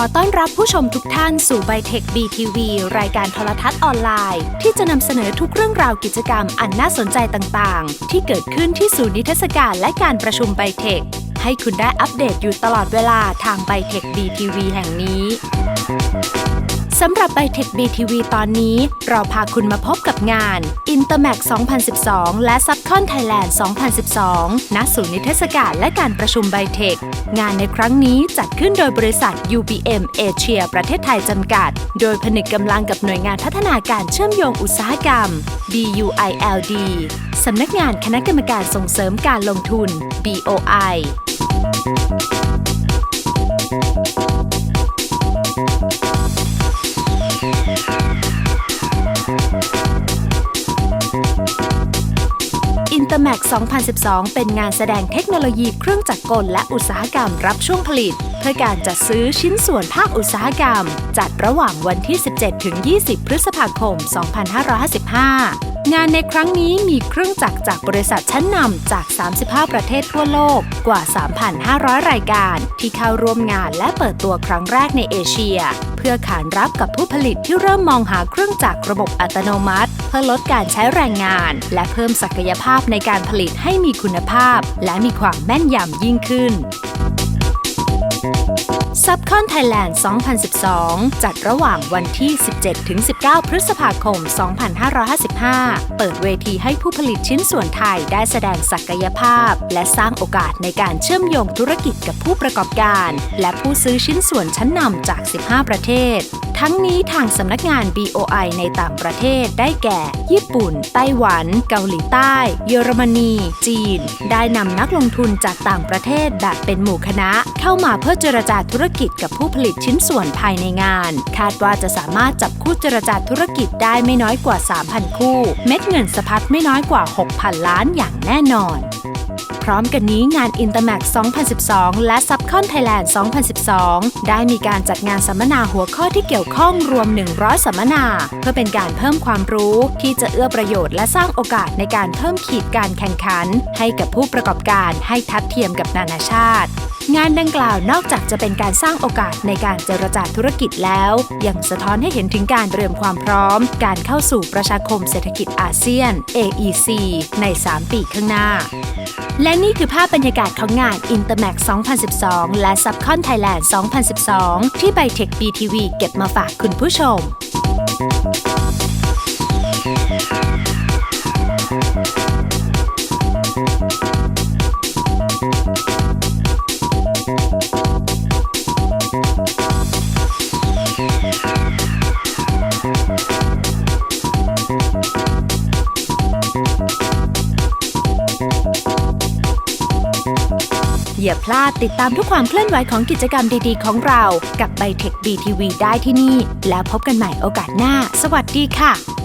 อต้อนรับผู้ชมทุกท่านสู่ไบเทคบีทีวีรายการโทรทัศน์ออนไลน์ ที่จะนำเสนอทุกเรื่องราวกิจกรรมอันน่าสนใจต่างๆ ที่เกิดขึ้นที่ศูนย์นิทรรศการและการประชุมไบเทคให้คุณได้อัปเดตอยู่ตลอดเวลาทางไบเทคบีทีวีแห่งนี้ สำหรับไบเทคบีทีวีตอนนี้ เราพาคุณมาพบกับงาน Intermax 2012 และ Subcon Thailand 2012 ณ ศูนย์นิทรรศการและการประชุมไบเทค งานในครั้งนี้จัดขึ้นโดยบริษัท UBM เอเชียประเทศไทยจำกัด โดยผนึกกำลังกับหน่วยงานพัฒนาการเชื่อมโยงอุตสาหกรรม BUILD สำนักงานคณะกรรมการส่งเสริมการลงทุน BOI Max 2012 เป็นงานแสดงเทคโนโลยีเครื่องจักรกลและอุตสาหกรรมรับช่วงผลิต เพื่อการจัดซื้อชิ้นส่วนภาคอุตสาหกรรม จัดระหว่างวันที่ 17 ถึง 20 พฤษภาคม 2555 งานในครั้งนี้มีเครื่องจักรจากบริษัทชั้นนำจาก 35 ประเทศทั่วโลกกว่า 3,500 รายการ ที่เข้าร่วมงานและเปิดตัวครั้งแรกในเอเชีย เพื่อขานรับกับผู้ผลิตที่เริ่มมองหาเครื่องจักรระบบอัตโนมัติ เพื่อลดการใช้แรงงาน และเพิ่มศักยภาพในการผลิตให้มีคุณภาพ และมีความแม่นยำยิ่งขึ้น Subcon Thailand 2012 จัดระหว่างวันที่ 17-19 พฤษภาคม 2555 เปิดเวทีให้ผู้ผลิตชิ้นส่วนไทยได้แสดงศักยภาพ และสร้างโอกาสในการเชื่อมโยงธุรกิจกับผู้ประกอบการ และผู้ซื้อชิ้นส่วนชั้นนำจาก 15 ประเทศ ทั้งนี้ทางสำนักงาน BOI ในต่างประเทศได้แก่ ญี่ปุ่น ไต้หวัน เกาหลีใต้ เยอรมนี จีน ได้นำนักลงทุนจากต่างประเทศแบบเป็นหมู่คณะ เข้ามาเพื่อเจรจาธุรกิจกับผู้ผลิตชิ้นส่วนภายในงาน คาดว่าจะสามารถจับคู่เจรจาธุรกิจได้ไม่น้อยกว่า 3,000 คู่ เม็ดเงินสะพัดไม่น้อยกว่า 6,000 ล้านอย่างแน่นอน พร้อมกันนี้งาน Intermax 2012 และ Subcon Thailand 2012 ได้มีการจัดงานสัมมนาหัวข้อที่เกี่ยวข้องรวม 100 สัมมนา เพื่อเป็นการเพิ่มความรู้ที่จะเอื้อประโยชน์และสร้างโอกาสในการเพิ่มขีดการแข่งขัน ให้กับผู้ประกอบการให้ทัดเทียมกับนานาชาติงานดังกล่าวนอกจากจะเป็นการสร้างโอกาสในการเจรจาธุรกิจแล้ว ยังสะท้อนให้เห็นถึงการเตรียมความพร้อม การเข้าสู่ประชาคมเศรษฐกิจอาเซียน AEC ใน 3 ปีข้างหน้า และนี่คือภาพบรรยากาศของงาน Intermax 2012 และ Subcon Thailand 2012 ที่ไบเทคบีทีวีเก็บมาฝากคุณผู้ชม อย่าพลาดติดตามทุกความเคลื่อนไหวของกิจกรรมดีๆ ของเรา กับไบเทคบีทีวีได้ที่นี่ แล้วพบกันใหม่โอกาสหน้า สวัสดีค่ะ